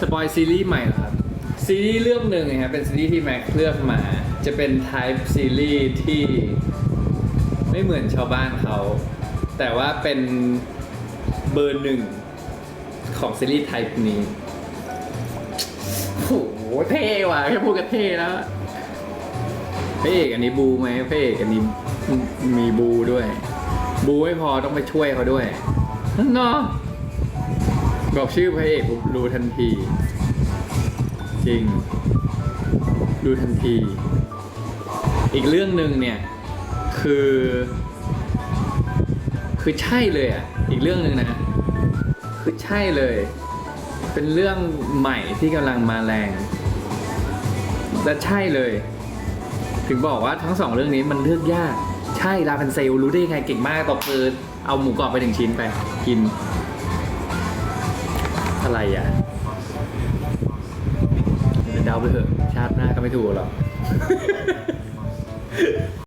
สปอยซีรีส์ใหม่เหรอครับ ซีรีส์เรื่องหนึ่งนะครับเป็นซีรีส์ที่แม็กเลือกมา จะเป็น type ซีรีส์ที่ไม่เหมือนชาวบ้านเขา แต่ว่าเป็นเบอร์หนึ่งของซีรีส์ type นี้โอ้โหเท่ว่ะแค่พูดก็เท่แล้วพระเอกอันนี้บูไหมพระเอกอันนี้มีบูด้วย บูไม่พอต้องไปช่วยเขาด้วยเนาะ บอกชื่อพระเอกปุ๊บรู้ทันที จริง รู้ทันที อีกเรื่องหนึ่งเนี่ย คือ คือใช่เลยอะ อีกเรื่องหนึ่งนะ คือใช่เลย เป็นเรื่องใหม่ที่กำลังมาแรงและใช่เลย ถึงบอกว่าทั้งสองเรื่องนี้มันเลือกยาก ใช่ลาพันเซลรู้ได้ยังไงเก่งมากตบมือเอาหมูกรอบไปหนึ่งชิ้นไป กิน อะไรอะเดาไปเถอะชาติหน้าก็ไม่ถูกหรอก